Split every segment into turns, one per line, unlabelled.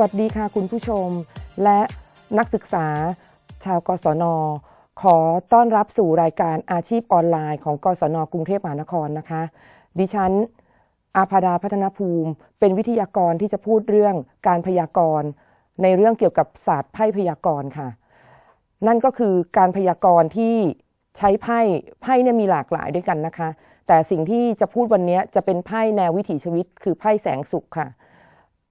วัสดีค่ะคุณผู้ชม และนักศึกษา ชาวกศน ขอต้อนรับสู่รายการอาชีพออนไลน์ของกศนกรุงเทพมหานครนะคะ ดิฉัน อาภาดาพัฒนภูมิ เป็นวิทยากรที่จะพูดเรื่องการพยากรณ์ ในเรื่องเกี่ยวกับศาสตร์ไพ่พยากรณ์ค่ะ นั่นก็คือการพยากรณ์ที่ใช้ไพ่ไพ่เนี่ยมีหลากหลายด้วยกันนะคะ แต่สิ่งที่จะพูดวันนี้จะเป็นไพ่แนววิถีชีวิต คือไพ่แสงสุขค่ะ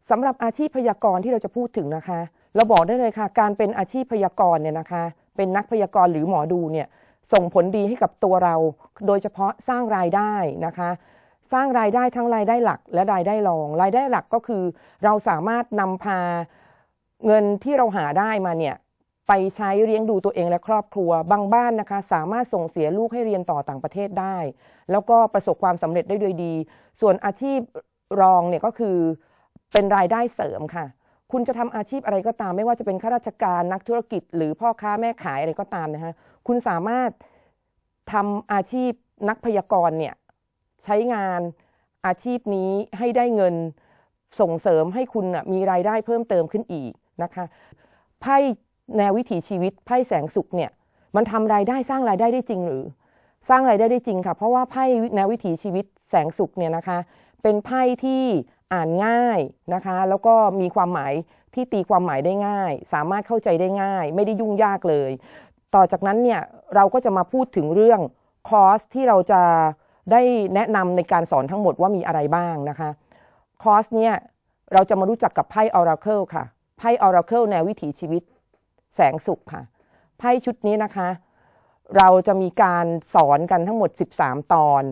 สำหรับอาชีพพยากรณ์ที่เราจะพูดถึงนะคะ เราบอกได้เลยค่ะ การเป็นอาชีพพยากรณ์เนี่ยนะคะ เป็นนักพยากรณ์หรือหมอดูเนี่ยส่งผลดีให้กับตัวเรา โดยเฉพาะสร้างรายได้นะคะ สร้างรายได้ทั้งรายได้หลัก และรายได้รอง รายได้หลักก็คือ เราสามารถนำพาเงินที่เราหาได้มาเนี่ยไปใช้เลี้ยงดูตัวเองและครอบครัว บางบ้านนะคะ สามารถส่งเสียลูกให้เรียนต่อต่างประเทศได้ แล้วก็ประสบความสำเร็จได้โดยดี ส่วนอาชีพรองเนี่ยก็คือ เป็นรายได้เสริมค่ะ คุณจะทำอาชีพอะไรก็ตาม ไม่ว่าจะเป็นข้าราชการนักธุรกิจ หรือพ่อค้าแม่ขายอะไรก็ตามนะคะคุณสามารถทำอาชีพนักพยากรณ์เนี่ยใช้งานอาชีพนี้ให้ได้เงินส่งเสริมให้คุณมีรายได้เพิ่มเติมขึ้นอีกนะคะไพ่แนววิถีชีวิตไพ่แสงสุขเนี่ยมันทำรายได้สร้างรายได้ได้จริงหรือ สร้างรายได้ได้จริงค่ะ เพราะว่าไพ่แนววิถีชีวิตแสงสุขเนี่ยนะคะ เป็นไพ่ที่ อ่านง่ายนะคะ แล้วก็มีความหมายที่ตีความหมายได้ง่าย สามารถเข้าใจได้ง่าย ไม่ได้ยุ่งยากเลย ต่อจากนั้นเนี่ยเราก็จะมาพูดถึงเรื่องคอร์สที่เราจะได้แนะนำในการสอนทั้งหมดว่ามีอะไรบ้างนะคะ คอร์สเนี่ยเราจะมารู้จักกับไพ่ Oracle ค่ะ ไพ่ Oracle แนววิถีชีวิต แสงสุขค่ะ ไพ่ชุดนี้นะคะ เราจะมีการสอนกันทั้งหมด 13 ตอน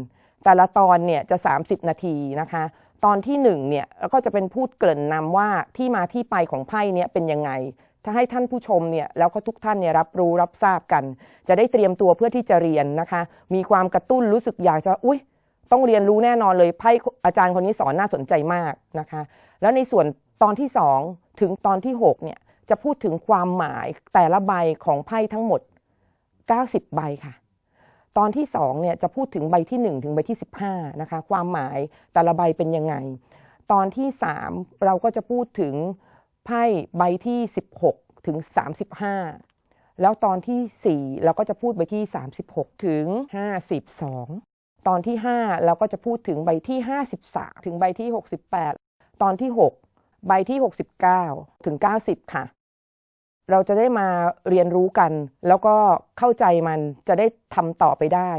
แต่ละตอนเนี่ยจะ 30 นาทีนะคะ ตอนที่1เนี่ยก็จะเป็นพูดเกริ่นนำว่าที่มาที่ไปของไพ่เนี่ยเป็นยังไง ถ้าให้ท่านผู้ชมเนี่ยแล้วก็ทุกท่านเนี่ยรับรู้รับทราบกัน จะได้เตรียมตัวเพื่อที่จะเรียนนะคะ มีความกระตุ้นรู้สึกอยากจะอุ้ยต้องเรียนรู้แน่นอนเลยไพ่อาจารย์คนนี้สอนน่าสนใจมากนะคะ แล้วในส่วนตอนที่2ถึงตอนที่6เนี่ยจะพูดถึงความหมายแต่ละใบของไพ่ทั้งหมด 90 ใบค่ะ ตอนที่2เนี่ยจะพูดถึงใบที่ 1 ถึงใบที่ 15นะคะความหมายแต่ละใบเป็นยังไง ตอนที่ 3 เราก็จะพูดถึงไพ่ใบที่ 16 ถึง 35 แล้วตอนที่ 4 เราก็จะพูดใบที่ 36 ถึง 52 ตอนที่ 5 เราก็จะพูดถึงใบที่ 53 ถึงใบที่ 68 ตอนที่ 6 ใบที่ 69 ถึง 90 ค่ะ เราจะได้มาเรียนรู้กัน แล้วก็เข้าใจมันจะได้ทำต่อไปได้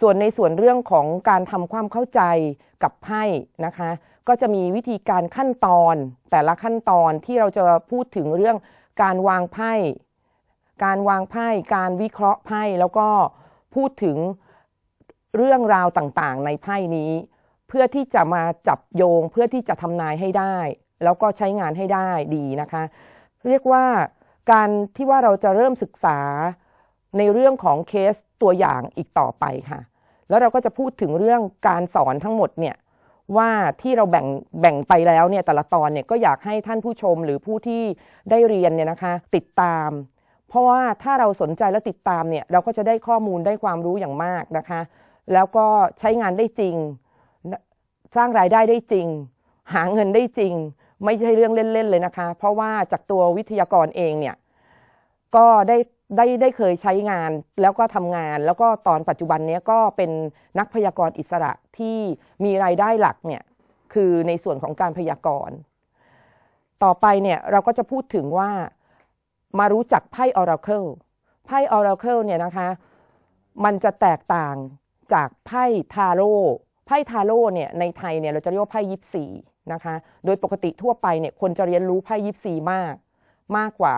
ส่วนในส่วนเรื่องของการทำความเข้าใจกับไพ่นะคะ ก็จะมีวิธีการขั้นตอน แต่ละขั้นตอนที่เราจะพูดถึงเรื่องการวางไพ่ การวางไพ่ การวิเคราะห์ไพ่แล้วก็พูดถึงเรื่องราวต่างๆ ในไพ่นี้ เพื่อที่จะมาจับโยงเพื่อที่จะทำนายให้ได้ แล้วก็ใช้งานให้ได้ดีนะคะ เรียกว่า การที่ว่าเราจะเริ่มศึกษาในเรื่องของเคสตัวอย่างอีกต่อไปค่ะ แล้วเราก็จะพูดถึงเรื่องการสอนทั้งหมดเนี่ยว่าที่เราแบ่งแบ่งไปแล้วเนี่ยแต่ละตอนเนี่ยก็อยากให้ท่านผู้ชมหรือผู้ที่ได้เรียนเนี่ยนะคะ ติดตาม เพราะว่าถ้าเราสนใจและติดตามเนี่ยเราก็จะได้ข้อมูลได้ความรู้อย่างมากนะคะ แล้วก็ใช้งานได้จริง สร้างรายได้ได้จริง หาเงินได้จริง ไม่ใช่เรื่องเล่นๆเลยนะคะ เพราะว่าจากตัววิทยากรเองเนี่ยก็ได้ได้ได้เคยใช้งานแล้วก็ทำงาน แล้วก็ตอนปัจจุบันนี้ก็เป็นนักพยากรณ์อิสระที่มีรายได้หลักเนี่ยคือในส่วนของการพยากรณ์ต่อไปเนี่ยเราก็จะพูดถึงว่ามารู้จักไพ่ Oracle ไพ่ Oracle เนี่ยนะคะ มันจะแตกต่างจากไพ่ทาโร่ไพ่ทาโร่เนี่ยในไทยเนี่ยเราจะเรียกว่าไพ่ยิปซี นะคะ โดยปกติทั่วไปเนี่ยคนจะเรียนรู้ไพ่ยิปซีมากมากกว่า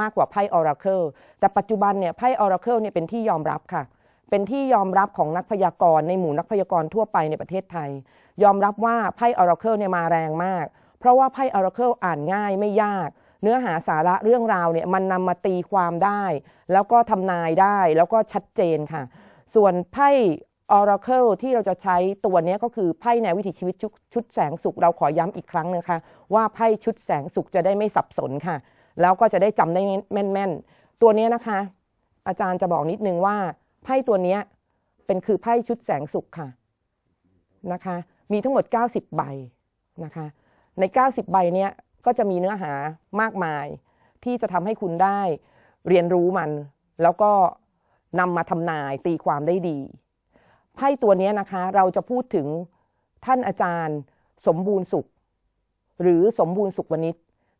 มากกว่าไพ่ Oracle แต่ปัจจุบันเนี่ยไพ่ Oracle เนี่ยเป็นที่ยอมรับค่ะ เป็นที่ยอมรับของนักพยากรณ์ในหมู่นักพยากรณ์ทั่วไปในประเทศไทย ยอมรับว่าไพ่ Oracle เนี่ยมาแรงมาก เพราะว่าไพ่ Oracle อ่านง่ายไม่ยาก เนื้อหาสาระเรื่องราวเนี่ยมันนำมาตีความได้ แล้วก็ทำนายได้แล้วก็ชัดเจนค่ะ ส่วนไพ่ Oracle ที่เราจะใช้ตัวนี้ก็คือไพ่แนววิถีชีวิตชุดชุดแสงสุขเราขอย้ำอีกครั้งนะคะ ว่าไพ่ชุดแสงสุขจะได้ไม่สับสนค่ะ แล้วก็จะได้จำได้แม่นๆ ตัวนี้นะคะ อาจารย์จะบอกนิดนึงว่าไพ่ตัวนี้เป็นคือไพ่ชุดแสงสุขค่ะนะคะ มีทั้งหมด 90 ใบนะคะ ใน 90 ใบเนี้ยก็จะมีเนื้อหามากมาย ที่จะทำให้คุณได้เรียนรู้มัน แล้วก็นำมาทำนายตีความได้ดี ไพ่ตัวนี้นะคะ เราจะพูดถึงท่านอาจารย์ สมบูรณ์สุข หรือสมบูรณ์สุขวณิช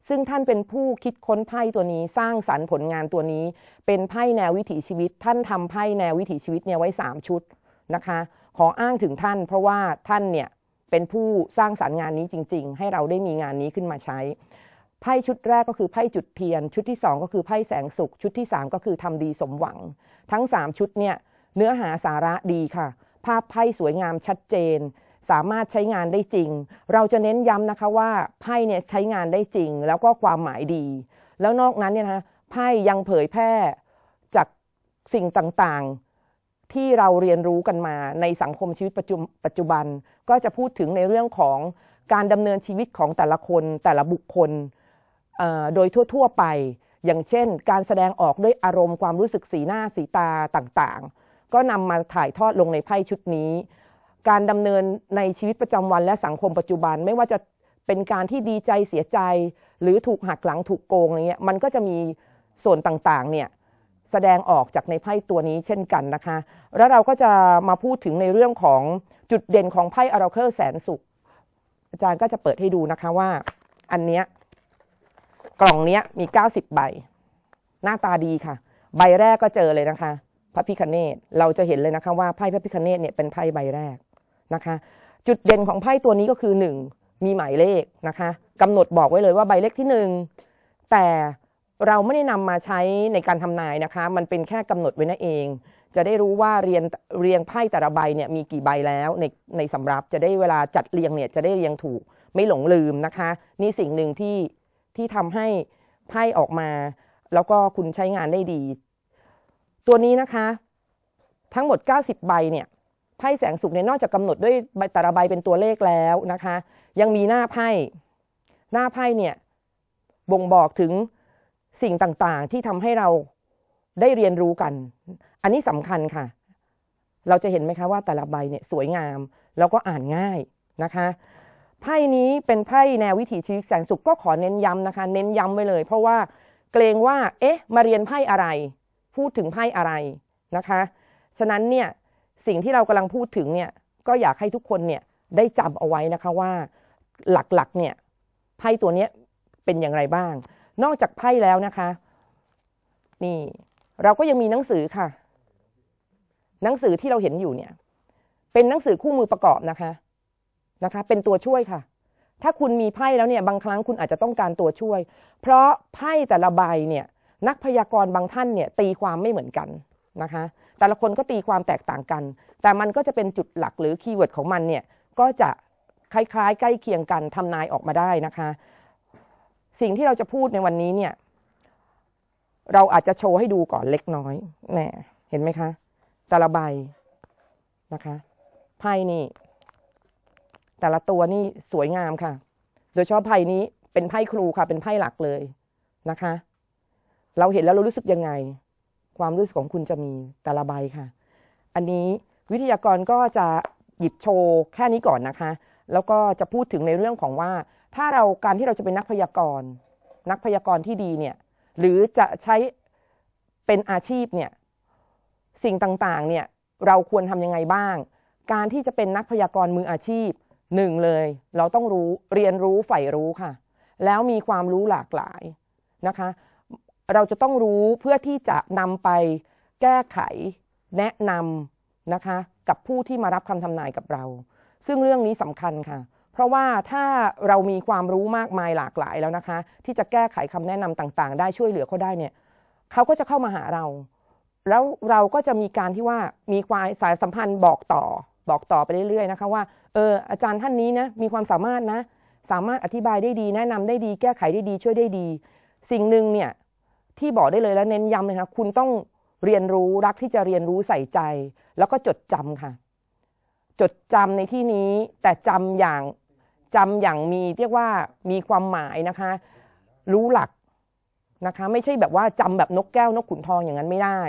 ซึ่งท่านเป็นผู้คิดค้นไพ่ตัวนี้สร้างสรรค์ผลงานตัวนี้ เป็นไพ่แนววิถีชีวิต ท่านทำไพ่แนววิถีชีวิตเนี่ยไว้ 3 ชุดนะคะ ขออ้างถึงท่าน เพราะว่าท่านเนี่ยเป็นผู้สร้างสรรค์งานนี้จริง ๆ ให้เราได้มีงานนี้ขึ้นมาใช้ไพ่ชุดแรกก็คือไพ่จุดเทียน ชุดที่ 2 ก็คือไพ่แสงสุข ชุดที่ 3 ก็คือทำดีสมหวัง ทั้ง 3 ชุดเนี่ยเนื้อหาสาระดีค่ะ ภาพไพ่สวยงามชัดเจน สามารถใช้งานได้จริง เราจะเน้นย้ำนะคะว่าไพ่เนี่ยใช้งานได้จริง แล้วก็ความหมายดี แล้วนอกนั้นเนี่ยนะคะไพ่ยังเผยแพร่จากสิ่งต่างๆ ที่เราเรียนรู้กันมาในสังคมชีวิตปัจจุบัน ก็จะพูดถึงในเรื่องของการดำเนินชีวิตของแต่ละคนแต่ละบุคคลโดยทั่ว ๆ ไป อย่างเช่น การแสดงออกด้วยอารมณ์ความรู้สึกสีหน้าสีตาต่างๆ ก็นำมาถ่ายทอดลงในไพ่ชุดนี้ การดำเนินในชีวิตประจำวันและสังคมปัจจุบันไม่ว่าจะเป็นการที่ดีใจเสียใจ หรือถูกหักหลังถูกโกงอะไรเงี้ยมันก็จะมีส่วนต่างๆเนี่ยแสดงออกจากในไพ่ตัวนี้เช่นกันนะคะ แล้วเราก็จะมาพูดถึงในเรื่องของจุดเด่นของไพ่อ r a เคิลแสนสุข อาจารย์ก็จะเปิดให้ดูนะคะว่า อันเนี้ยกล่องเนี้ยมี 90 ใบ หน้าตาดีค่ะ ใบแรกก็เจอเลยนะคะ พระพิคเนตเราจะเห็นเลยนะคะว่าไพ่พระพิคเนตเนี่ยเป็นไพ่ใบแรกนะคะ จุดเด่นของไพ่ตัวนี้ก็คือ 1 มีหมายเลขนะคะกำหนดบอกไว้เลยว่าใบเลขที่ 1 แต่เราไม่ได้นำมาใช้ในการทำนายนะคะ มันเป็นแค่กำหนดไว้นั่นเอง จะได้รู้ว่าเรียนเรียงไพ่แต่ละใบเนี่ยมีกี่ใบแล้วในในสำรับจะได้เวลาจัดเรียงเนี่ยจะได้เรียงถูกไม่หลงลืมนะคะ นี่สิ่งหนึ่งที่ที่ทำให้ไพ่ออกมา แล้วก็คุณใช้งานได้ดี ตัวนี้นะคะ ทั้งหมด 90 ใบเนี่ยไพ่แสงสุขเนี่ยนอกจากกำหนดด้วยใบแต่ละใบเป็นตัวเลขแล้วนะคะ ยังมีหน้าไพ่หน้าไพ่เนี่ยบ่งบอกถึงสิ่งต่างๆ ที่ทำให้เราได้เรียนรู้กัน อันนี้สำคัญค่ะ เราจะเห็นไหมคะว่าแต่ละใบเนี่ยสวยงามแล้วก็อ่านง่ายนะคะไพ่นี้เป็นไพ่แนววิถีชีวิตแสนสุขก็ขอเน้นย้ำนะคะ เน้นย้ำไว้เลย เพราะว่าเกรงว่า เอ๊ะ มาเรียนไพ่อะไร พูดถึงไพ่อะไรนะคะ ฉะนั้นเนี่ยสิ่งที่เรากำลังพูดถึงเนี่ยก็อยากให้ทุกคนเนี่ยได้จำเอาไว้นะคะว่าหลักๆเนี่ยไพ่ตัวเนี้ยเป็นอย่างไรบ้าง นอกจากไพ่แล้วนะคะ นี่เราก็ยังมีหนังสือค่ะ หนังสือที่เราเห็นอยู่เนี่ย เป็นหนังสือคู่มือประกอบนะคะนะคะ เป็นตัวช่วยค่ะ ถ้าคุณมีไพ่แล้วเนี่ยบางครั้งคุณอาจจะต้องการตัวช่วย เพราะไพ่แต่ละใบเนี่ย นักพยากรณ์บางท่านเนี่ยตีความไม่เหมือนกันนะคะแต่ละคนก็ตีความแตกต่างกัน แต่มันก็จะเป็นจุดหลักหรือคีย์เวิร์ดของมันเนี่ยก็จะคล้ายๆ ใกล้เคียงกันทำนายออกมาได้นะคะ สิ่งที่เราจะพูดในวันนี้เนี่ยเราอาจจะโชว์ให้ดูก่อนเล็กน้อยแน่เห็นไหมคะแต่ละใบนะคะไพ่นี่ แต่ละตัวนี่สวยงามค่ะ โดยเฉพาะไพ่นี้เป็นไพ่ครูค่ะ เป็นไพ่หลักเลยนะคะ เราเห็นแล้วเรารู้สึกยังไง ความรู้สึกของคุณจะมีแต่ละใบค่ะ อันนี้วิทยากรก็จะหยิบโชว์แค่นี้ก่อนนะคะ แล้วก็จะพูดถึงในเรื่องของว่า ถ้าเราการที่เราจะเป็นนักพยากรณ์ นักพยากรณ์ที่ดีเนี่ยหรือจะใช้เป็นอาชีพเนี่ยสิ่งต่างๆเนี่ยเราควรทำยังไงบ้าง การที่จะเป็นนักพยากรณ์มืออาชีพหนึ่งเลย เราต้องรู้เรียนรู้ใฝ่รู้ค่ะ แล้วมีความรู้หลากหลายนะคะ เราจะต้องรู้เพื่อที่จะนำไปแก้ไขแนะนำนะคะกับผู้ที่มารับคำทำนายกับเรา ซึ่งเรื่องนี้สำคัญค่ะ เพราะว่าถ้าเรามีความรู้มากมายหลากหลายแล้วนะคะ ที่จะแก้ไขคำแนะนำต่างๆ ได้ช่วยเหลือเขาได้เนี่ยเขาก็จะเข้ามาหาเรา แล้วเราก็จะมีการที่ว่ามีความสายสัมพันธ์บอกต่อบอกต่อไปเรื่อยๆนะคะว่าเอออาจารย์ท่านนี้นะมีความสามารถนะ สามารถอธิบายได้ดี แนะนำได้ดี แก้ไขได้ดีช่วยได้ดี สิ่งหนึ่งเนี่ย ที่บอกได้เลยแล้วเน้นย้ำเลยค่ะคุณต้องเรียนรู้รักที่จะเรียนรู้ใส่ใจ แล้วก็จดจำค่ะ จดจำในที่นี้แต่จำอย่างจำอย่างมีเรียกว่ามีความหมายนะคะ รู้หลักนะคะ ไม่ใช่แบบว่าจำแบบนกแก้วนกขุนทองอย่างนั้นไม่ได้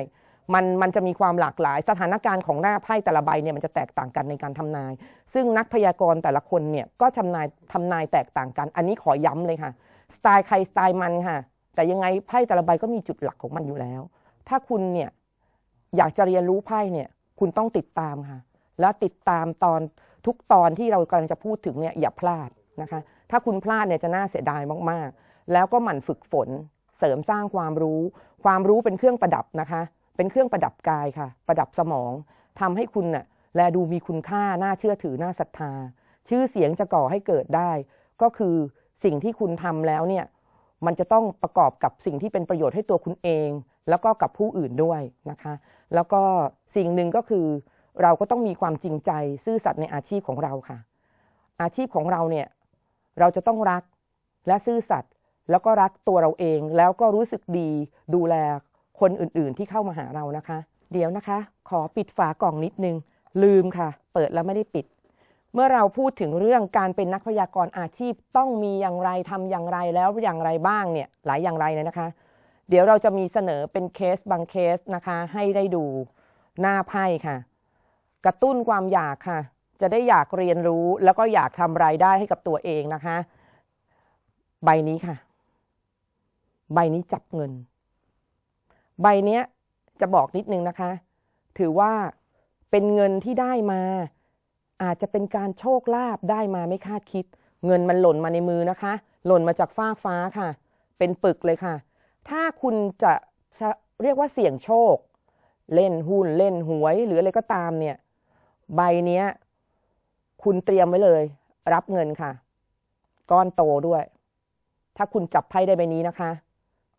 มันมันจะมีความหลากหลาย สถานการณ์ของหน้าไพ่แต่ละใบเนี่ยมันจะแตกต่างกันในการทำนาย ซึ่งนักพยากรณ์แต่ละคนเนี่ยก็ทำนายทำนายแตกต่างกัน อันนี้ขอย้ำเลยค่ะ สไตล์ใครสไตล์มันค่ะ แต่ยังไงไพ่แต่ละใบก็มีจุดหลักของมันอยู่แล้ว ถ้าคุณเนี่ยอยากจะเรียนรู้ไพ่เนี่ยคุณต้องติดตามค่ะ แล้วติดตามตอนทุกตอนที่เรากำลังจะพูดถึงเนี่ยอย่าพลาดนะคะ ถ้าคุณพลาดเนี่ยจะน่าเสียดายมากๆ แล้วก็หมั่นฝึกฝน เสริมสร้างความรู้ ความรู้เป็นเครื่องประดับนะคะ เป็นเครื่องประดับกายค่ะ ประดับสมองทำให้คุณน่ะแลดูมีคุณค่า น่าเชื่อถือ น่าศรัทธา ชื่อเสียงจะก่อให้เกิดได้ ก็คือสิ่งที่คุณทำแล้วเนี่ย มันจะต้องประกอบกับสิ่งที่เป็นประโยชน์ให้ตัวคุณเอง แล้วก็กับผู้อื่นด้วยนะคะ แล้วก็สิ่งหนึ่งก็คือ เราก็ต้องมีความจริงใจซื่อสัตย์ในอาชีพของเราค่ะ อาชีพของเราเนี่ยเราจะต้องรักและซื่อสัตย์แล้วก็รักตัวเราเอง แล้วก็รู้สึกดีดูแลคนอื่นๆที่เข้ามาหาเรานะคะ เดี๋ยวนะคะ ขอปิดฝากล่องนิดนึง ลืมค่ะ เปิดแล้วไม่ได้ปิด เมื่อเราพูดถึงเรื่องการเป็นนักพยากรณ์อาชีพต้องมีอย่างไรทำอย่างไรแล้วอย่างไรบ้างเนี่ยหลายอย่างไรเลยนะคะ เดี๋ยวเราจะมีเสนอเป็นเคสบางเคสนะคะ ให้ได้ดูหน้าไพ่ค่ะ กระตุ้นความอยากค่ะ จะได้อยากเรียนรู้แล้วก็อยากทำรายได้ให้กับตัวเองนะคะ ใบนี้ค่ะ ใบนี้จับเงิน ใบเนี้ยจะบอกนิดนึงนะคะ ถือว่าเป็นเงินที่ได้มา อาจจะเป็นการโชคลาภได้มาไม่คาดคิด เงินมันหล่นมาในมือนะคะ หล่นมาจากฟ้าฟ้าค่ะ เป็นปึกเลยค่ะ ถ้าคุณจะจะเรียกว่าเสี่ยงโชค เล่นหุ้นเล่นหวย หรืออะไรก็ตามเนี่ย ใบเนี้ย คุณเตรียมไว้เลย รับเงินค่ะ ก้อนโตด้วย ถ้าคุณจับไพ่ได้ใบนี้นะคะ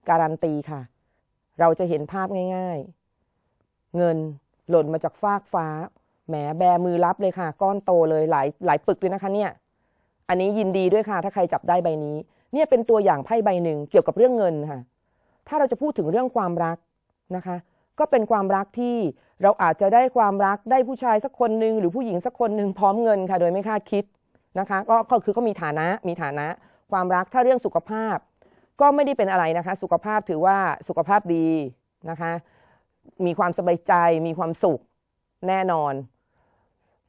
การันตีค่ะ เราจะเห็นภาพง่าย ๆ เงินหล่นมาจากฟากฟ้า แหมแบมือรับเลยค่ะ ก้อนโตเลยหลายหลายปึกเลยนะคะ เนี่ย อันนี้ยินดีด้วยค่ะ ถ้าใครจับได้ใบนี้ เนี่ยเป็นตัวอย่างไพ่ใบหนึ่งเกี่ยวกับเรื่องเงินค่ะ ถ้าเราจะพูดถึงเรื่องความรักนะคะ ก็เป็นความรักที่เราอาจจะได้ความรักได้ผู้ชายสักคนหนึ่งหรือผู้หญิงสักคนหนึ่งพร้อมเงินค่ะ โดยไม่คาดคิดนะคะ ก็ก็คือเขามีฐานะมีฐานะ ความรักถ้าเรื่องสุขภาพ ก็ไม่ได้เป็นอะไรนะคะ สุขภาพถือว่าสุขภาพดีนะคะ มีความสบายใจมีความสุขแน่นอน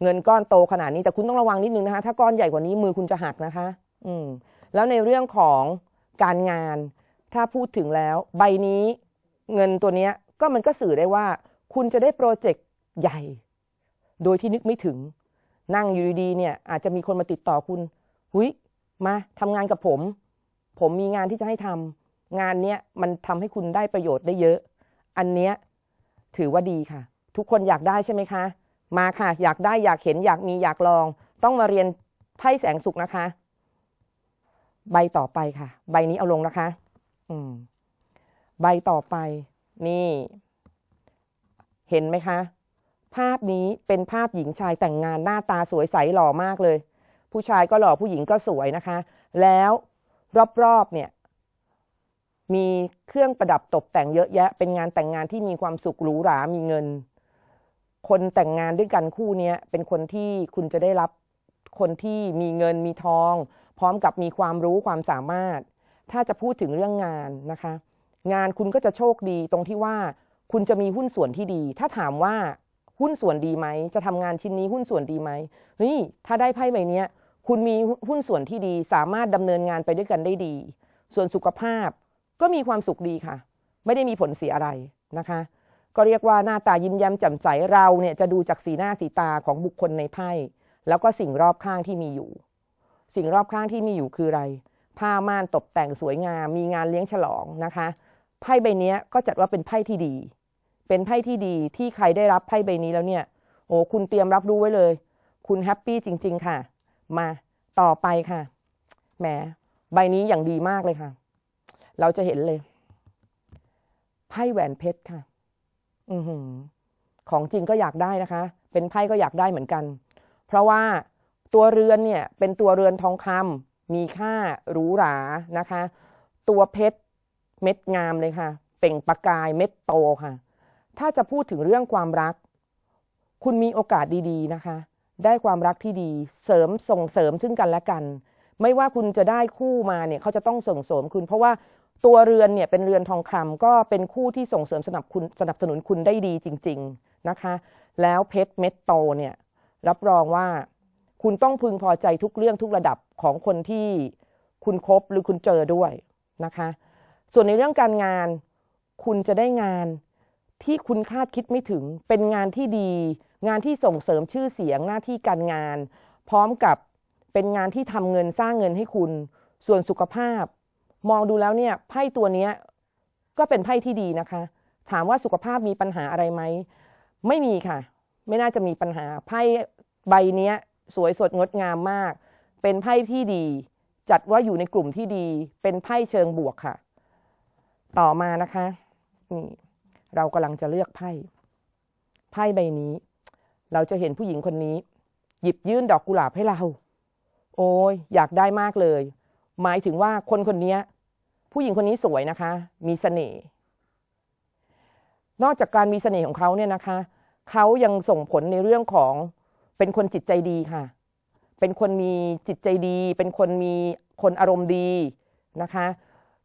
เงินก้อนโตขนาดนี้แต่คุณต้องระวังนิดนึงนะคะ ถ้าก้อนใหญ่กว่านี้มือคุณจะหักนะคะ อืมแล้วในเรื่องของการงาน ถ้าพูดถึงแล้ว ใบนี้เงินตัวเนี้ยก็มันก็สื่อได้ว่า คุณจะได้โปรเจกต์ใหญ่ โดยที่นึกไม่ถึง นั่งอยู่ดีๆเนี่ย อาจจะมีคนมาติดต่อคุณหุยมาทำงานกับผม ผมมีงานที่จะให้ทำงานเนี้ยมันทำให้คุณได้ประโยชน์ได้เยอะ อันเนี้ยถือว่าดีค่ะ ทุกคนอยากได้ใช่ไหมคะ มาค่ะ อยากได้อยากเห็นอยากมีอยากลอง ต้องมาเรียนไพ่แสงสุขนะคะ ใบต่อไปค่ะ ใบนี้เอาลงนะคะ อืม ใบต่อไป นี่ เห็นไหมคะ ภาพนี้เป็นภาพหญิงชายแต่งงานหน้าตาสวยใสหล่อมากเลย ผู้ชายก็หล่อผู้หญิงก็สวยนะคะ แล้วรอบๆเนี่ย มีเครื่องประดับตกแต่งเยอะแยะ เป็นงานแต่งงานที่มีความสุขหรูหรา มีเงิน คนแต่งงานด้วยกันคู่นี้เป็นคนที่คุณจะได้รับคนที่มีเงินมีทอง พร้อมกับมีความรู้ความสามารถ ถ้าจะพูดถึงเรื่องงานนะคะ งานคุณก็จะโชคดีตรงที่ว่า คุณจะมีหุ้นส่วนที่ดี ถ้าถามว่าหุ้นส่วนดีไหม จะทำงานชิ้นนี้หุ้นส่วนดีไหมเฮ้ยถ้าได้ไพ่ใบนี้คุณมีหุ้นส่วนที่ดี สามารถดำเนินงานไปด้วยกันได้ดี ส่วนสุขภาพก็มีความสุขดีค่ะ ไม่ได้มีผลเสียอะไรนะคะ ก็เรียกว่าหน้าตายิ้มแย้มแจ่มใสเราเนี่ยจะดูจากสีหน้าสีตาของบุคคลในไพ่แล้วก็สิ่งรอบข้างที่มีอยู่ สิ่งรอบข้างที่มีอยู่คืออะไร ผ้าม่านตกแต่งสวยงาม มีงานเลี้ยงฉลองนะคะไพ่ใบนี้ก็จัดว่าเป็นไพ่ที่ดี เป็นไพ่ที่ดีที่ใครได้รับไพ่ใบนี้แล้วเนี่ยโอ้คุณเตรียมรับรู้ไว้เลย คุณแฮปปี้จริง ๆ ค่ะ มาต่อไปค่ะแหมใบนี้อย่างดีมากเลยค่ะ เราจะเห็นเลย ไพ่แหวนเพชรค่ะ อือหือของจริงก็อยากได้นะคะ เป็นไพ่ก็อยากได้เหมือนกัน เพราะว่าตัวเรือนเนี่ยเป็นตัวเรือนทองคำมีค่าหรูหรานะคะ ตัวเพชรเม็ดงามเลยค่ะ เป่งประกายเม็ดโตค่ะ ถ้าจะพูดถึงเรื่องความรัก คุณมีโอกาสดี ๆนะคะ ได้ความรักที่ดีเสริมส่งเสริมซึ่งกันและกัน ไม่ว่าคุณจะได้คู่มาเนี่ยเขาจะต้องส่งเสริมคุณ เพราะว่า ตัวเรือนเนี่ยเป็นเรือนทองคำก็เป็นคู่ที่ส่งเสริมสนับคุณสนับสนุนคุณได้ดีจริง ๆนะคะ แล้วเพชรเม็ดโตเนี่ยรับรองว่าคุณต้องพึงพอใจทุกเรื่องทุกระดับของคนที่คุณคบหรือคุณเจอด้วยนะคะ ส่วนในเรื่องการงานคุณจะได้งานที่คุณคาดคิดไม่ถึงเป็นงานที่ดี งานที่ส่งเสริมชื่อเสียงหน้าที่การงาน พร้อมกับเป็นงานที่ทำเงินสร้างเงินให้คุณ ส่วนสุขภาพ มองดูแล้วเนี่ยไพ่ตัวนี้ก็เป็นไพ่ที่ดีนะคะ ถามว่าสุขภาพมีปัญหาอะไรไหม ไม่มีค่ะ ไม่น่าจะมีปัญหาไพ่ใบนี้สวยสดงดงามมาก เป็นไพ่ที่ดี จัดว่าอยู่ในกลุ่มที่ดี เป็นไพ่เชิงบวกค่ะ ต่อมานะคะนี่เรากำลังจะเลือกไพ่ไพ่ใบนี้ เราจะเห็นผู้หญิงคนนี้ หยิบยื่นดอกกุหลาบให้เรา โอ้ยอยากได้มากเลย หมายถึงว่าคนคนนี้ผู้หญิงคนนี้สวยนะคะ มีเสน่ห์นอกจากการมีเสน่ห์ของเขาเนี่ยนะคะเขายังส่งผลในเรื่องของเป็นคนจิตใจดีค่ะ เป็นคนมีจิตใจดี เป็นคนมีคนอารมณ์ดีนะคะ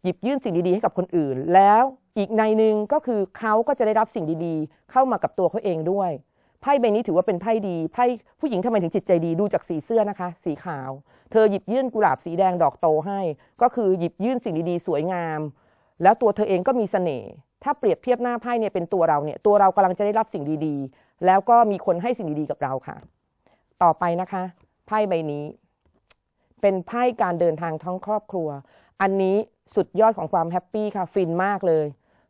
หยิบยื่นสิ่งดีๆให้กับคนอื่น แล้วอีกในหนึ่งก็คือเขาก็จะได้รับสิ่งดีๆ เข้ามากับตัวเขาเองด้วย ไพ่ใบนี้ถือว่าเป็นไพ่ดีไพ่ผู้หญิงทำไมถึงจิตใจดีดูจากสีเสื้อนะคะ สีขาว เธอหยิบยื่นกุหลาบสีแดงดอกโตให้ ก็คือหยิบยื่นสิ่งดีๆ สวยงาม แล้วตัวเธอเองก็มีเสน่ห์ถ้าเปรียบเทียบหน้าไพ่เนี่ยเป็นตัวเราเนี่ยตัวเรากำลังจะได้รับสิ่งดีๆ แล้วก็มีคนให้สิ่งดีๆกับเราค่ะ ต่อไปนะคะไพ่ใบนี้ เป็นไพ่การเดินทางทั้งครอบครัว อันนี้สุดยอดของความแฮปปี้ค่ะฟินมากเลย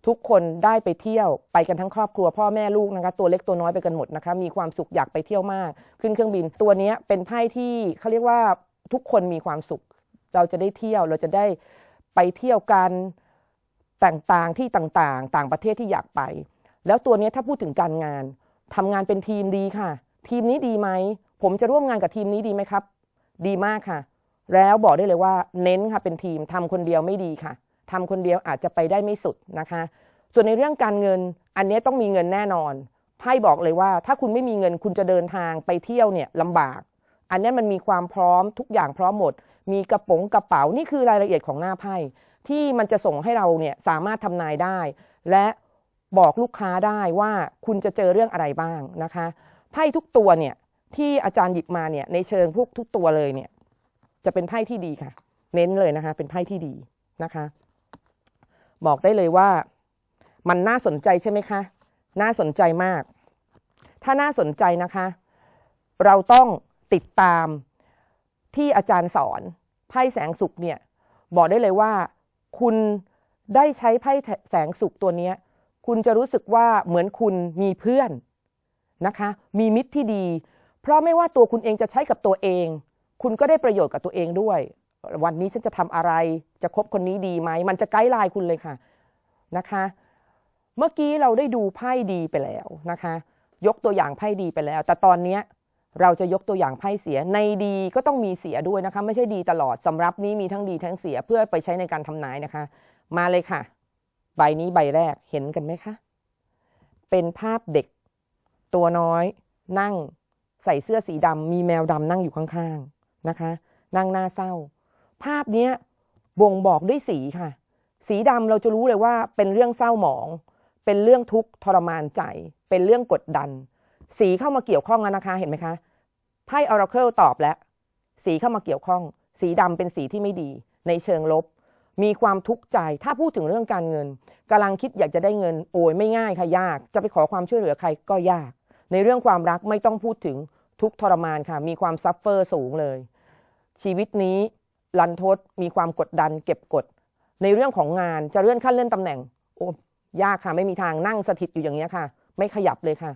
ทุกคนได้ไปเที่ยวไปกันทั้งครอบครัวพ่อแม่ลูกนะคะตัวเล็กตัวน้อยไปกันหมดนะคะมีความสุขอยากไปเที่ยวมาก ขึ้นเครื่องบิน ตัวนี้เป็นไพ่ที่เขาเรียกว่าทุกคนมีความสุข เราจะได้เที่ยวเราจะได้ไปเที่ยวกันต่างๆที่ต่างๆ ต่างประเทศที่อยากไป แล้วตัวนี้ถ้าพูดถึงการงานทำงานเป็นทีมดีค่ะ ทีมนี้ดีไหมผมจะร่วมงานกับทีมนี้ดีไหมครับ ดีมากค่ะ แล้วบอกได้เลยว่าเน้นค่ะเป็นทีมทำคนเดียวไม่ดีค่ะ ทำคนเดียวอาจจะไปได้ไม่สุดนะคะ ส่วนในเรื่องการเงินอันนี้ต้องมีเงินแน่นอนไพ่บอกเลยว่า ถ้าคุณไม่มีเงินคุณจะเดินทางไปเที่ยวเนี่ยลำบาก อันนี้มันมีความพร้อมทุกอย่างพร้อมหมด มีกระป๋องกระเป๋านี่คือรายละเอียดของหน้าไพ่ที่มันจะส่งให้เราเนี่ยสามารถทำนายได้ และบอกลูกค้าได้ว่าคุณจะเจอเรื่องอะไรบ้างนะคะไพ่ทุกตัวเนี่ยที่อาจารย์หยิบมาเนี่ยในเชิงพวกทุกตัวเลยเนี่ยจะเป็นไพ่ที่ดีค่ะ เน้นเลยนะคะ เป็นไพ่ที่ดีนะคะ บอกได้เลยว่า มันน่าสนใจใช่ไหมคะ น่าสนใจมาก ถ้าน่าสนใจนะคะ เราต้องติดตามที่อาจารย์สอนไพ่แสงสุขเนี่ยบอกได้เลยว่า คุณได้ใช้ไพ่แสงสุขตัวเนี้ยคุณจะรู้สึกว่าเหมือนคุณมีเพื่อนนะคะ มีมิตรที่ดี เพราะไม่ว่าตัวคุณเองจะใช้กับตัวเอง คุณก็ได้ประโยชน์กับตัวเองด้วย วันนี้ฉันจะทำอะไร จะคบคนนี้ดีไหม มันจะไกด์ไลน์คุณเลยค่ะนะคะ เมื่อกี้เราได้ดูไพ่ดีไปแล้วนะคะ ยกตัวอย่างไพ่ดีไปแล้ว แต่ตอนเนี้ยเราจะยกตัวอย่างไพ่เสีย ในดีก็ต้องมีเสียด้วยนะคะ ไม่ใช่ดีตลอดสำรับนี้มีทั้งดีทั้งเสียเพื่อไปใช้ในการทำนายนะคะ มาเลยค่ะ ใบนี้ใบแรกเห็นกันไหมคะ เป็นภาพเด็ก ตัวน้อย นั่ง ใส่เสื้อสีดำมีแมวดำนั่งอยู่ข้างๆนะคะ นั่งหน้าเศร้า ภาพเนี้ยบ่งบอกด้วยสีค่ะ สีดำเราจะรู้เลยว่าเป็นเรื่องเศร้าหมอง เป็นเรื่องทุกข์ทรมานใจ เป็นเรื่องกดดัน สีเข้ามาเกี่ยวข้องแล้วนะคะเห็นไหมคะไพ่ออราเคิลตอบแล้วสีเข้ามาเกี่ยวข้อง สีดำเป็นสีที่ไม่ดี ในเชิงลบ มีความทุกข์ใจ ถ้าพูดถึงเรื่องการเงินกำลังคิดอยากจะได้เงินโอ้ยไม่ง่ายค่ะยาก จะไปขอความช่วยเหลือใครก็ยาก ในเรื่องความรักไม่ต้องพูดถึงทุกข์ทรมานค่ะ มีความซัฟเฟอร์สูงเลย ชีวิตนี้ ลันทดมีความกดดัน เก็บกด ในเรื่องของงานจะเลื่อนขั้นเลื่อนตำแหน่ง โอ้ยากค่ะไม่มีทางนั่งสถิตอยู่อย่างนี้ค่ะ ไม่ขยับเลยค่ะ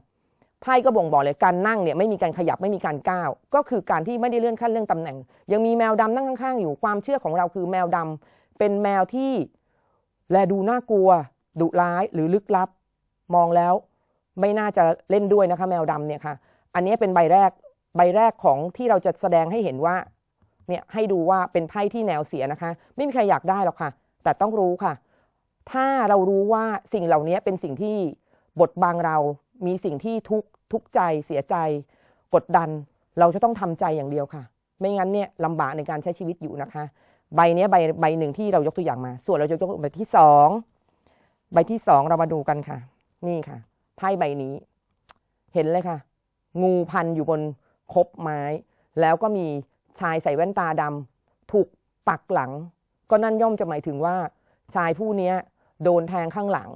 ไพ่ก็บ่งบอกเลยการนั่งเนี่ยไม่มีการขยับไม่มีการก้าวก็คือการที่ไม่ได้เลื่อนขั้นเลื่อนตำแหน่ง ยังมีแมวดำนั่งข้างๆอยู่ความเชื่อของเราคือแมวดำเป็นแมวที่แลดูน่ากลัวดุร้ายหรือลึกลับ มองแล้วไม่น่าจะเล่นด้วยนะคะ แมวดำเนี่ยค่ะ อันนี้เป็นใบแรกใบแรกของที่เราจะแสดงให้เห็นว่า เนี่ยให้ดูว่าเป็นไพ่ที่แนวเสียนะคะ ไม่มีใครอยากได้หรอกค่ะ แต่ต้องรู้ค่ะ ถ้าเรารู้ว่าสิ่งเหล่านี้เป็นสิ่งที่บดบังเรา มีสิ่งที่ทุกทุกใจเสียใจ กดดัน เราจะต้องทำใจอย่างเดียวค่ะ ไม่งั้นเนี่ยลำบากในการใช้ชีวิตอยู่นะคะ ใบเนี้ยใบใบหนึ่งที่เรายกตัวอย่างมา ส่วนเราจะยกใบที่สองใบที่สองเรามาดูกันค่ะ นี่ค่ะไพ่ใบนี้ เห็นเลยค่ะ งูพันอยู่บนคบไม้ แล้วก็มี ชายใส่แว่นตาดำถูกปักหลัง ก็นั่นย่อมจะหมายถึงว่า ชายผู้นี้โดนแทงข้างหลัง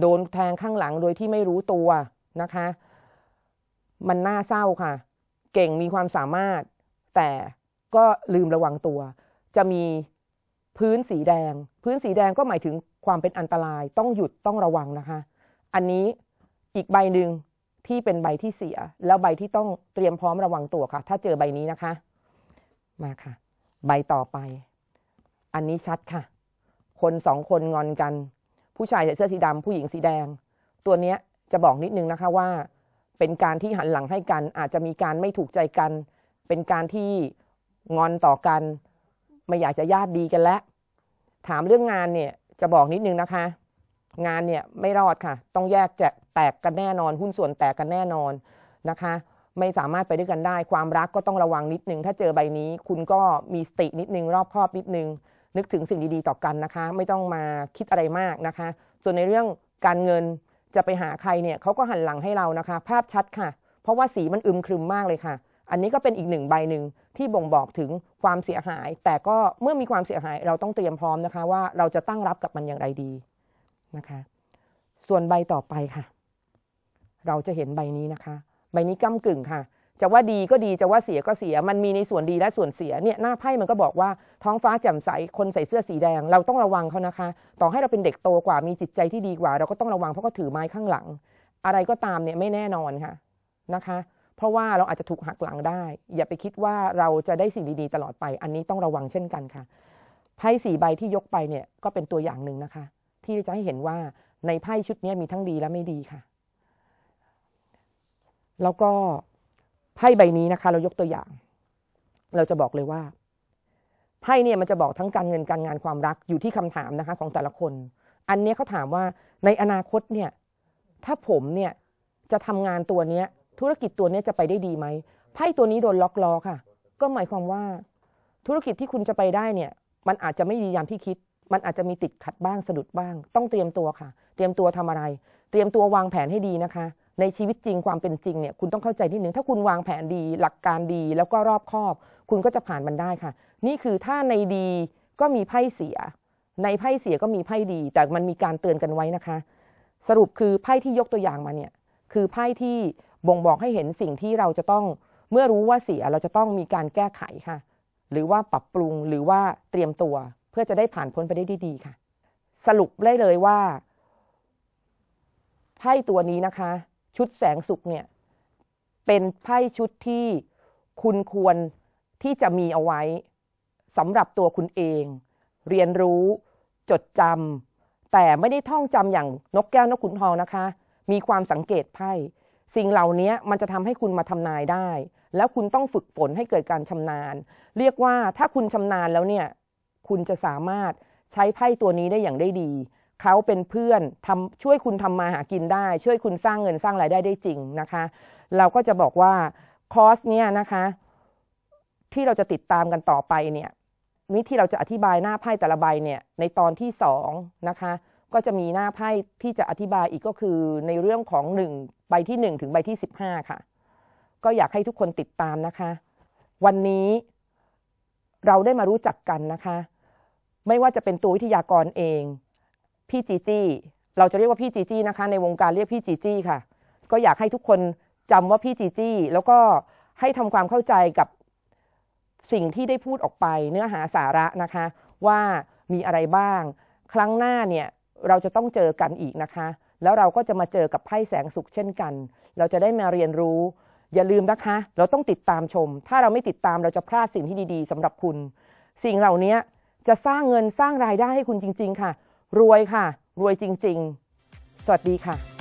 โดนแทงข้างหลังโดยที่ไม่รู้ตัวนะคะ มันน่าเศร้าค่ะ เก่งมีความสามารถ แต่ก็ลืมระวังตัว จะมีพื้นสีแดง พื้นสีแดงก็หมายถึงความเป็นอันตรายต้องหยุดต้องระวังนะคะ อันนี้อีกใบหนึ่งที่เป็นใบที่เสีย แล้วใบที่ต้องเตรียมพร้อมระวังตัวค่ะ ถ้าเจอใบนี้นะคะ มาค่ะ ใบต่อไป อันนี้ชัดค่ะ คนสองคนงอนกัน ผู้ชายใส่เสื้อสีดำผู้หญิงสีแดง ตัวเนี้ยจะบอกนิดนึงนะคะว่า เป็นการที่หันหลังให้กัน อาจจะมีการไม่ถูกใจกัน เป็นการที่งอนต่อกัน ไม่อยากจะญาติดีกันแล้ว ถามเรื่องงานเนี่ยจะบอกนิดนึงนะคะ งานเนี่ยไม่รอดค่ะ ต้องแยกจะแตกกันแน่นอน หุ้นส่วนแตกกันแน่นอนนะคะ ไม่สามารถไปด้วยกันได้ ความรักก็ต้องระวังนิดนึง ถ้าเจอใบนี้ คุณก็มีสตินิดนึง รอบคอบนิดนึง นึกถึงสิ่งดีๆต่อกันนะคะ ไม่ต้องมาคิดอะไรมากนะคะ ส่วนในเรื่องการเงินจะไปหาใครเนี่ยเขาก็หันหลังให้เรานะคะ ภาพชัดค่ะ เพราะว่าสีมันอึมครึมมากเลยค่ะ อันนี้ก็เป็นอีกหนึ่งใบหนึ่งที่บ่งบอกถึงความเสียหาย แต่ก็เมื่อมีความเสียหายเราต้องเตรียมพร้อมนะคะ ว่าเราจะตั้งรับกับมันอย่างไรดีนะคะ ส่วนใบต่อไปค่ะ เราจะเห็นใบนี้นะคะ ใบนี้ก้ากึ่งค่ะ จะว่าดีก็ดีจะว่าเสียก็เสีย มันมีในส่วนดีและส่วนเสียเนี่ยหน้าไพ่มันก็บอกว่าท้องฟ้าแจ่มใสคนใส่เสื้อสีแดง เราต้องระวังเขานะคะ ต่อให้เราเป็นเด็กโตกว่ามีจิตใจที่ดีกว่า เราก็ต้องระวังเพราะเขาถือไม้ข้างหลัง อะไรก็ตามเนี่ยไม่แน่นอนค่ะนะคะ เพราะว่าเราอาจจะถูกหักหลังได้ อย่าไปคิดว่าเราจะได้สิ่งดีๆตลอดไป อันนี้ต้องระวังเช่นกันค่ะไพ่สี่ใบที่ยกไปเนี่ยก็เป็นตัวอย่างหนึ่งนะคะ ที่จะให้เห็นว่าในไพ่ชุดนี้มีทั้งดีและไม่ดีค่ะ แล้วก็ไพ่ใบนี้นะคะ เรายกตัวอย่าง เราจะบอกเลยว่าไพ่เนี่ยมันจะบอกทั้งการเงินการงานความรักอยู่ที่คำถามนะคะ ของแต่ละคน อันเนี้ยเขาถามว่าในอนาคตเนี่ย ถ้าผมเนี่ยจะทำงานตัวเนี้ย ธุรกิจตัวเนี้ยจะไปได้ดีไหมไพ่ตัวนี้โดนล็อกล้อค่ะ ก็หมายความว่า ธุรกิจที่คุณจะไปได้เนี่ย มันอาจจะไม่ดีอย่างที่คิด มันอาจจะมีติดขัดบ้างสะดุดบ้าง ต้องเตรียมตัวค่ะ เตรียมตัวทำอะไร เตรียมตัววางแผนให้ดีนะคะ ในชีวิตจริงความเป็นจริงเนี่ยคุณต้องเข้าใจนิดนึงถ้าคุณวางแผนดีหลักการดีแล้วก็รอบคอบ คุณก็จะผ่านมันได้ค่ะ นี่คือถ้าในดีก็มีไพ่เสีย ในไพ่เสียก็มีไพ่ดี แต่มันมีการเตือนกันไว้นะคะ สรุปคือไพ่ที่ยกตัวอย่างมาเนี่ยคือไพ่ที่บ่งบอกให้เห็นสิ่งที่เราจะต้องเมื่อรู้ว่าเสียเราจะต้องมีการแก้ไขค่ะ หรือว่าปรับปรุงหรือว่าเตรียมตัว เพื่อจะได้ผ่านพ้นไปได้ดีๆค่ะ สรุปได้เลยว่าไพ่ตัวนี้นะคะ ชุดแสงสุขเนี่ยเป็นไพ่ชุดที่คุณควรที่จะมีเอาไว้สำหรับตัวคุณเอง เรียนรู้จดจำแต่ไม่ได้ท่องจำอย่างนกแก้วนกขุนทองนะคะ มีความสังเกตไพ่สิ่งเหล่านี้มันจะทำให้คุณมาทำนายได้ แล้วคุณต้องฝึกฝนให้เกิดการชำนาญ เรียกว่าถ้าคุณชำนาญแล้วเนี่ยคุณจะสามารถใช้ไพ่ตัวนี้ได้อย่างได้ดี เขาเป็นเพื่อนทำช่วยคุณทำมาหากินได้ ช่วยคุณสร้างเงินสร้างรายได้ได้จริงนะคะ เราก็จะบอกว่าคอร์สเนี่ยนะคะที่เราจะติดตามกันต่อไปเนี่ยนี่ที่เราจะอธิบายหน้าไพ่แต่ละใบเนี่ยในตอนที่สองนะคะก็จะมีหน้าไพ่ที่จะอธิบายอีกก็คือในเรื่องของหนึ่งใบที่หนึ่งถึงใบที่สิบห้าค่ะ ก็อยากให้ทุกคนติดตามนะคะ วันนี้เราได้มารู้จักกันนะคะ ไม่ว่าจะเป็นตัววิทยากรเอง พี่จีจี้เราจะเรียกว่าพี่จีจี้นะคะ ในวงการเรียกพี่จีจี้ค่ะ ก็อยากให้ทุกคนจำว่าพี่จีจี้แล้วก็ให้ทำความเข้าใจกับสิ่งที่ได้พูดออกไปเนื้อหาสาระนะคะ ว่ามีอะไรบ้าง ครั้งหน้าเนี่ยเราจะต้องเจอกันอีกนะคะ แล้วเราก็จะมาเจอกับไพ่แสงสุขเช่นกัน เราจะได้มาเรียนรู้ อย่าลืมนะคะ เราต้องติดตามชม ถ้าเราไม่ติดตามเราจะพลาดสิ่งที่ดีๆสำหรับคุณ สิ่งเหล่านี้จะสร้างเงินสร้างรายได้ให้คุณจริง ๆ ค่ะ รวยค่ะ รวยจริง ๆ สวัสดีค่ะ